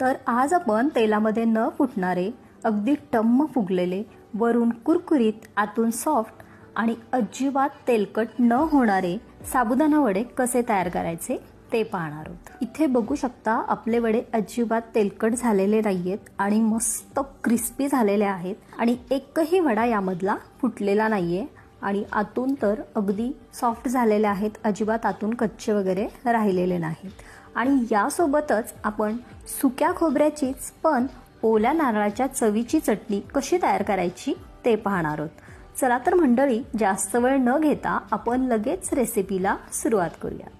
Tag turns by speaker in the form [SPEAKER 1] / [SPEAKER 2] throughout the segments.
[SPEAKER 1] तर आज आपण तेलामध्ये न फुटणारे अगदी टम्म फुगलेले वरून कुरकुरीत आतून सॉफ्ट आणि अजिबात तेलकट न होणारे साबुदाणा वडे कसे तयार करायचे ते पाहणार आहोत. इथे बघू शकता आपले वडे अजिबात तेलकट झालेले नाही आहेत आणि मस्त क्रिस्पी झालेले आहेत आणि एकही वडा यामधला फुटलेला नाही आहे आणि आतून तर अगदी सॉफ्ट झालेले आहेत अजिबात आतून कच्चे वगैरे राहिलेले नाहीत. आणि यासोबतच आपण सुक्या खोबऱ्याचीच पण ओल्या नारळाच्या चवीची चटणी कशी तयार करायची ते पाहणार आहोत. चला तर मंडळी जास्त वेळ न घेता आपण लगेच रेसिपीला सुरुवात करूयात.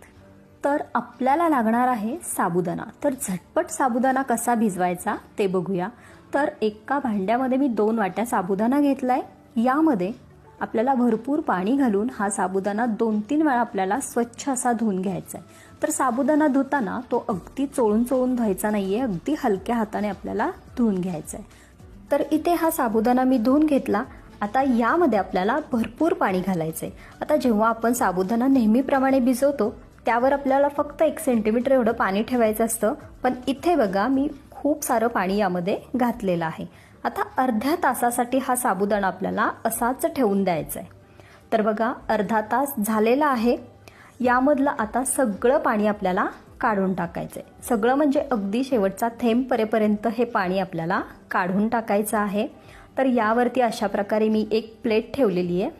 [SPEAKER 1] तर आपल्याला लागणार आहे साबुदाणा. तर झटपट साबुदाणा कसा भिजवायचा ते बघूया. तर एका भांड्यामध्ये मी दोन वाट्या साबुदाणा घेतला आहे यामध्ये आपल्याला भरपूर पाणी घालून हा साबुदाणा दोन तीन वेळा आपल्याला स्वच्छ असा धुवून घ्यायचा आहे. तर साबुदाणा धुताना तो अगदी चोळून चोळून धुवायचा नाही आहे अगदी हलक्या हाताने आपल्याला धुवून घ्यायचा आहे. तर इथे हा साबुदाणा मी धुवून घेतला. आता यामध्ये आपल्याला भरपूर पाणी घालायचं आहे आता जेव्हा आपण साबुदाणा नेहमीप्रमाणे भिजवतो त्यावर आपल्याला फक्त एक सेंटीमीटर एवढं पाणी ठेवायचं असतं. पण इथे बघा मी खूप सारं पाणी यामध्ये घातलेलं आहे. आता अर्ध्या तासासाठी हा साबुदाणा आपल्याला असाच ठेवून द्यायचा आहे तर बघा अर्धा तास झालेला आहे. यामधलं आता सगळं पाणी आपल्याला काढून टाकायचं आहे सगळं म्हणजे अगदी शेवटचा थेंब परेपर्यंत हे पाणी आपल्याला काढून टाकायचं आहे. तर यावरती अशा प्रकारे मी एक प्लेट ठेवलेली आहे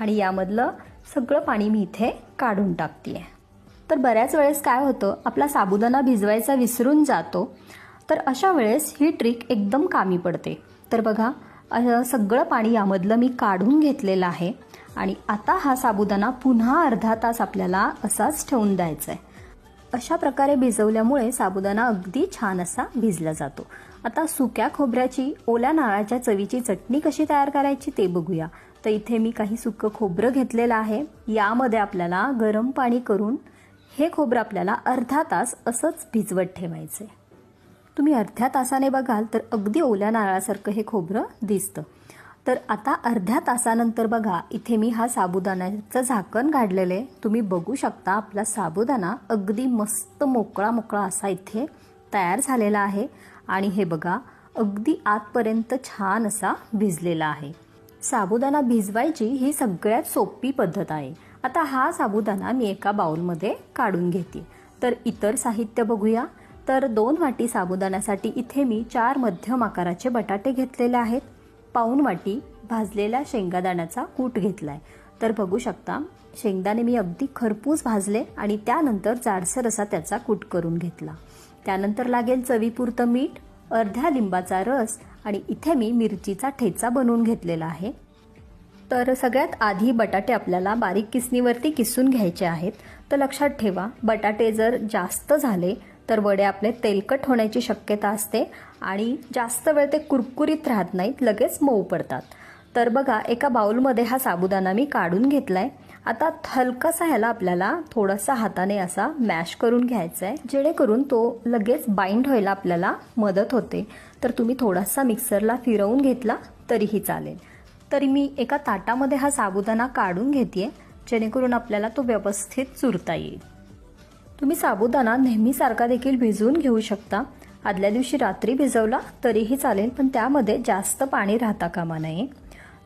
[SPEAKER 1] आणि यामधलं सगळं पाणी मी इथे काढून टाकते आहे तर बऱ्याच वेळेस काय होतं आपला साबुदाणा भिजवायचा विसरून जातो. तर अशा वेळेस ही ट्रिक एकदम कामी पडते. तर बघा सगळं पाणी यामधलं मी काढून घेतलेलं आहे आणि आता हा साबुदाणा पुन्हा अर्धा तास आपल्याला असाच ठेवून द्यायचा आहे अशा प्रकारे भिजवल्यामुळे साबुदाणा अगदी छान असा भिजला जातो. आता सुक्या खोबऱ्याची ओल्या नारळाच्या चवीची चटणी कशी तयार करायची ते बघूया. तर इथे मी काही सुकं खोबरं घेतलेलं आहे. यामध्ये आपल्याला गरम पाणी करून हे खोबरं आपल्याला अर्धा तास असंच भिजवत ठेवायचं आहे तुम्ही अर्ध्या तासाने बघाल तर अगदी ओल्या नारळासारखं हे खोबरं दिसतं. तर आता अर्ध्या तासानंतर बघा इथे मी हा साबुदाण्याचं झाकण काढलेलं आहे. तुम्ही बघू शकता आपला साबुदाणा अगदी मस्त मोकळा मोकळा असा इथे तयार झालेला आहे. आणि हे बघा अगदी आतपर्यंत छान असा भिजलेला आहे. साबुदाणा भिजवायची ही सगळ्यात सोपी पद्धत आहे. आता हा साबुदाणा मी एका बाउलमध्ये काढून घेते. तर इतर साहित्य बघूया. तर दोन वाटी साबुदाण्यासाठी इथे मी चार मध्यम आकाराचे बटाटे घेतलेले आहेत. पाऊन वाटी भाजलेला शेंगादाण्याचा कूट घेतला आहे तर बघू शकता शेंगदाणे मी अगदी खरपूस भाजले आणि त्यानंतर जाडसर असा त्याचा कूट करून घेतला. त्यानंतर लागेल चवीपुरतं मीठ अर्ध्या लिंबाचा रस आणि इथे मी मिरचीचा ठेचा बनवून घेतलेला आहे. तर सगळ्यात आधी बटाटे आपल्याला बारीक किसणीवरती किसून घ्यायचे आहेत. तर लक्षात ठेवा बटाटे जर जास्त झाले तर वडे आपले तेलकट होण्याची शक्यता असते आणि जास्त वेळ ते कुरकुरीत राहत नाहीत लगेच मऊ पडतात. तर बघा एका बाउलमध्ये हा साबुदाणा मी काढून घेतला आहे आता हलकासा ह्याला आपल्याला थोडासा हाताने असा मॅश करून घ्यायचा आहे जेणेकरून तो लगेच बाइंड व्हायला आपल्याला मदत होते. तर तुम्ही थोडासा मिक्सरला फिरवून घेतला तरीही चालेल. तरी मी एका ताटामध्ये हा साबुदाणा काढून घेते जेणेकरून आपल्याला तो व्यवस्थित चुरता येईल. तुम्ही साबुदाणा नेहमीसारखा देखील भिजवून घेऊ शकता. आदल्या दिवशी रात्री भिजवला तरीही चालेल पण त्यामध्ये जास्त पाणी राहता कामा नये.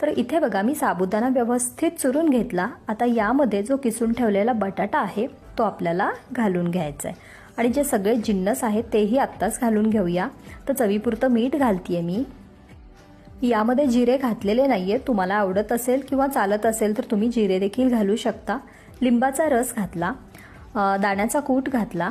[SPEAKER 1] तर इथे बघा मी साबुदाणा व्यवस्थित चुरून घेतला. आता यामध्ये जो किसून ठेवलेला बटाटा आहे तो आपल्याला घालून घ्यायचा आहे. आणि जे सगळे जिन्नस आहेत तेही आत्ताच घालून घेऊया. तर चवीपुरतं मीठ घालतीये मी. यामध्ये जिरे घातलेले नाही आहे तुम्हाला आवडत असेल किंवा चालत असेल तर तुम्ही जिरे देखील घालू शकता. लिंबाचा रस घातला. दाण्याचा कूट घातला.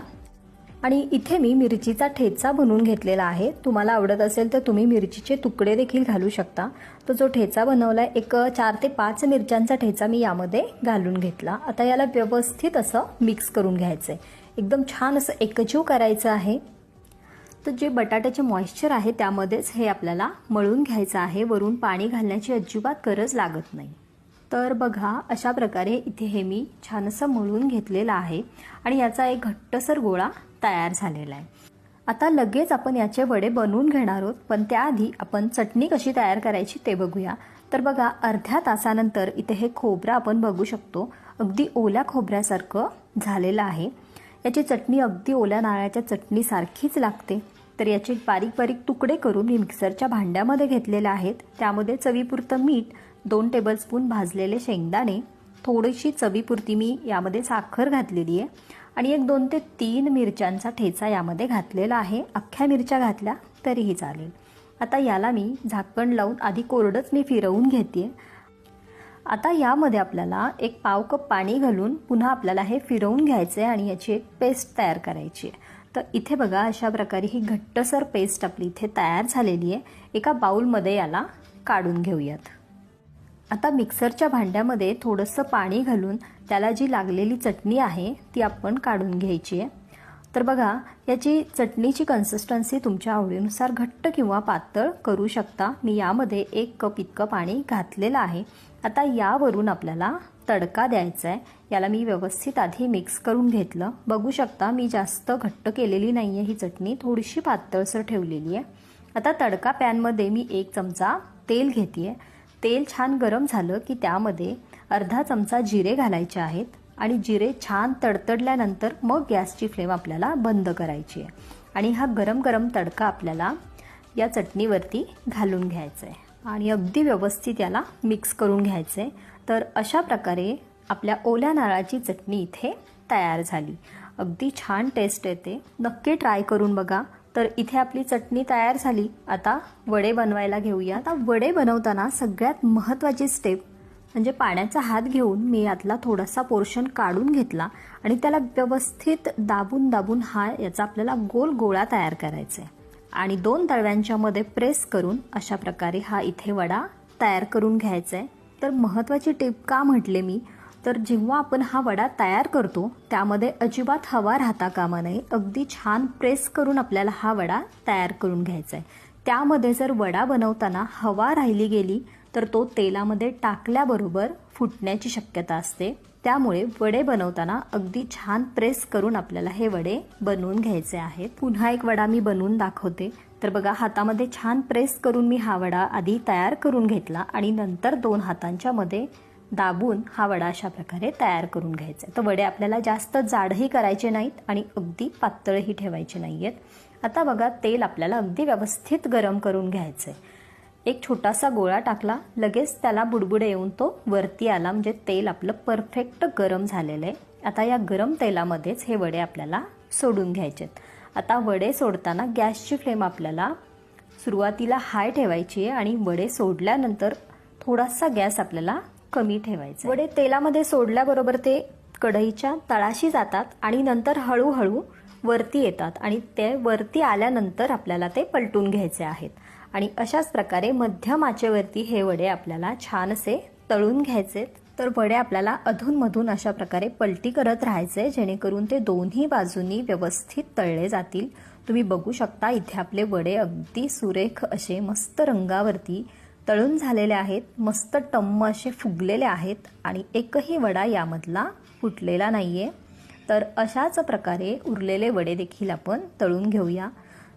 [SPEAKER 1] आणि इथे मी मिरचीचा ठेचा बनवून घेतलेला आहे. तुम्हाला आवडत असेल तर तुम्ही मिरचीचे तुकडे देखील घालू शकता. तो जो ठेचा बनवला आहे एक चार ते पाच मिरच्यांचा ठेचा मी यामध्ये घालून घेतला. आता याला व्यवस्थित असं मिक्स करून घ्यायचं आहे एकदम छान असं एकजीव करायचं आहे. तर जे बटाट्याचे मॉइश्चर आहे त्यामध्येच हे आपल्याला मळून घ्यायचं आहे. वरून पाणी घालण्याची अजिबात गरज लागत नाही. तर बघा अशा प्रकारे इथे हे मी छानसं मळून घेतलेलं आहे आणि याचा एक घट्टसर गोळा तयार झालेला आहे. आता लगेच आपण याचे वडे बनवून घेणार आहोत पण त्याआधी आपण चटणी कशी तयार करायची ते बघूया. तर बघा अर्ध्या तासानंतर इथे हे खोबरं आपण बघू शकतो. अगदी ओल्या खोबऱ्यासारखं झालेलं आहे. याची चटणी अगदी ओल्या नारळाच्या चटणीसारखीच लागते. तर याचे बारीक बारीक तुकडे करून मी मिक्सरच्या भांड्यामध्ये घेतलेले आहेत. त्यामध्ये चवीपुरतं मीठ दोन टेबलस्पून भाजलेले शेंगदाणे थोडीशी चवीपुरती मी यामध्ये साखर घातलेली आहे आणि एक दोन ते तीन मिरच्यांचा ठेचा यामध्ये घातलेला आहे. अख्ख्या मिरच्या घातल्या तरीही चालेल. आता याला मी झाकण लावून आधी कोरडंच मी फिरवून घेते. आता यामध्ये आपल्याला एक पाव कप पाणी घालून पुन्हा आपल्याला हे फिरवून घ्यायचं आहे आणि याची एक पेस्ट तयार करायची आहे. तर इथे बघा अशा प्रकारे ही घट्टसर पेस्ट आपली इथे तयार झालेली आहे. एका बाऊलमध्ये याला काढून घेऊयात. आता मिक्सरच्या भांड्यामध्ये थोडंसं पाणी घालून त्याला जी लागलेली चटणी आहे ती आपण काढून घ्यायची आहे. तर बघा याची चटणीची कन्सिस्टन्सी तुमच्या आवडीनुसार घट्ट किंवा पातळ करू शकता. मी यामध्ये एक कप इतकं पाणी घातलेलं आहे. आता यावरून आपल्याला तडका द्यायचा आहे. याला मी व्यवस्थित आधी मिक्स करून घेतलं. बघू शकता मी जास्त घट्ट केलेली नाही आहे ही चटणी. थोडीशी पातळसर ठेवलेली आहे. आता तडका पॅनमध्ये मी एक चमचा तेल घेते आहे तेल छान गरम झालं की त्यामध्ये अर्धा चमचा जिरे घालायचे आहेत आणि जिरे छान तडतडल्यानंतर मग गॅसची फ्लेम आपल्याला बंद करायची आहे. आणि हा गरम गरम तडका आपल्याला या चटणीवरती घालून घ्यायचा आहे. आणि अगदी व्यवस्थित याला मिक्स करून घ्यायचं आहे. तर अशा प्रकारे आपल्या ओल्या नारळाची चटणी इथे तयार झाली. अगदी छान टेस्ट येते. नक्की ट्राय करून बघा. तर इथे आपली चटणी तयार झाली. आता वडे बनवायला घेऊया. आता वडे बनवताना सगळ्यात महत्त्वाची स्टेप म्हणजे पाण्याचा हात घेऊन मी यातला थोडासा पोर्शन काढून घेतला आणि त्याला व्यवस्थित दाबून दाबून हा याचा आपल्याला गोल गोळा तयार करायचा आहे आणि दोन तळव्यांच्या मध्ये प्रेस करून अशा प्रकारे हा इथे वडा तयार करून घ्यायचा आहे तर महत्त्वाची टिप का म्हटले मी? तर जेव्हा आपण हा वडा तयार करतो त्यामध्ये अजिबात हवा राहता कामा नये. अगदी छान प्रेस करून आपल्याला हा वडा तयार करून घ्यायचा आहे त्यामध्ये जर वडा बनवताना हवा राहिली गेली तर तो तेलामध्ये टाकल्याबरोबर फुटण्याची शक्यता असते. त्यामुळे वडे बनवताना अगदी छान प्रेस करून आपल्याला हे वडे बनवून घ्यायचे आहेत. पुन्हा एक वडा मी बनवून दाखवते. तर बघा हातामध्ये छान प्रेस करून मी हा वडा आधी तयार करून घेतला आणि नंतर दोन हातांच्या मध्ये दाबून हा वडा अशा प्रकारे तयार करून घ्यायचा आहे. तर वडे आपल्याला जास्त जाडही करायचे नाहीत आणि अगदी पातळही ठेवायचे नाही आहेत आता बघा तेल आपल्याला अगदी व्यवस्थित गरम करून घ्यायचं आहे. एक छोटासा गोळा टाकला लगेच त्याला बुडबुडे येऊन तो वरती आला म्हणजे तेल आपलं परफेक्ट गरम झालेलं आहे. आता या गरम तेलामध्येच हे वडे आपल्याला सोडून घ्यायचेत आता वडे सोडताना गॅसची फ्लेम आपल्याला सुरुवातीला हाय ठेवायची आहे आणि वडे सोडल्यानंतर थोडासा गॅस आपल्याला कमी ठेवायचं वडे तेलामध्ये सोडल्याबरोबर ते कढईच्या तळाशी जातात आणि नंतर हळूहळू वरती येतात आणि ते वरती आल्यानंतर आपल्याला ते पलटून घ्यायचे आहेत. आणि अशाच प्रकारे मध्यम आचेवरती हे वडे आपल्याला छान असे तळून घ्यायचे तर वडे आपल्याला अधूनमधून अशा प्रकारे पलटी करत राहायचे जेणेकरून ते दोन्ही बाजूनी व्यवस्थित तळले जातील. तुम्ही बघू शकता इथे आपले वडे अगदी सुरेख असे मस्त रंगावरती तळून झालेले आहेत मस्त टम्म असे फुगलेले आहेत आणि एकही वडा यामधला फुटलेला नाही आहे तर अशाच प्रकारे उरलेले वडे देखील आपण तळून घेऊया.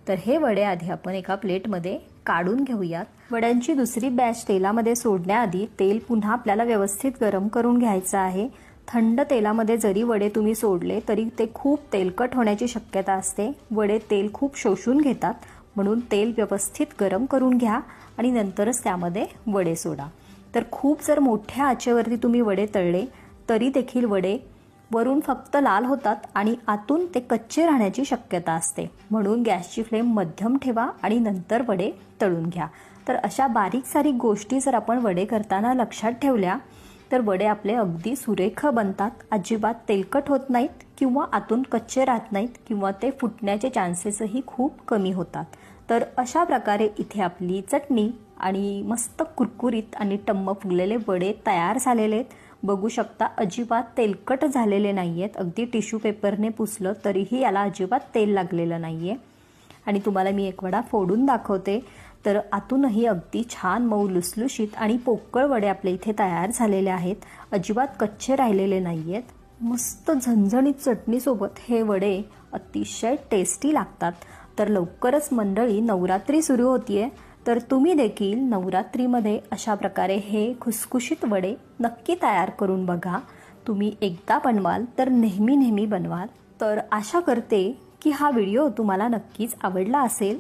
[SPEAKER 1] तर हे वडे आधी आपण एका प्लेटमध्ये काढून घेऊयात. वड्यांची दुसरी बॅच तेलामध्ये सोडण्याआधी तेल पुन्हा आपल्याला व्यवस्थित गरम करून घ्यायचं आहे. थंड तेलामध्ये जरी वडे तुम्ही सोडले तरी ते खूप तेलकट होण्याची शक्यता असते. वडे तेल खूप शोषून घेतात. म्हणून तेल व्यवस्थित गरम करून घ्या आणि नंतरच त्यामध्ये वडे सोडा. तर खूप जर मोठ्या आचेवरती तुम्ही वडे तळले तरी देखील वडे वरून फक्त लाल होतात आणि आतून ते कच्चे राहण्याची शक्यता असते. म्हणून गॅसची फ्लेम मध्यम ठेवा आणि नंतर वडे तळून घ्या. तर अशा बारीक सारीक गोष्टी जर आपण वडे करताना लक्षात ठेवल्या तर वडे आपले अगदी सुरेख बनतात. अजिबात तेलकट होत नाहीत किंवा आतून कच्चे राहत नाहीत किंवा ते फुटण्याचे चान्सेसही खूप कमी होतात. तर अशा प्रकारे इथे आपली चटणी आणि मस्त कुरकुरीत आणि टम्म फुगलेले वडे तयार झालेले आहेत. बघू शकता अजिबात तेलकट झालेले नाही आहेत अगदी टिश्यू पेपरने पुसलं तरीही याला अजिबात तेल लागलेलं नाही आहे आणि तुम्हाला मी एक वडा फोडून दाखवते. तर आतूनही अगदी छान मऊ लुसलुशीत आणि पोकळ वडे आपल्या इथे तयार झालेले आहेत. अजिबात कच्चे राहिलेले नाही आहेत मस्त झणझणीत चटणीसोबत हे वडे अतिशय टेस्टी लागतात. तर लवकरच मंडळी नवरात्री सुरू होतीये. तर तुम्ही देखील नवरात्रीमध्ये अशा प्रकारे हे खुसखुशीत वडे नक्की तयार करून बघा. तुम्ही एकदा बनवाल तर नेहमी नेहमी बनवाल. तर आशा करते की हा व्हिडिओ तुम्हाला नक्कीच आवडला असेल.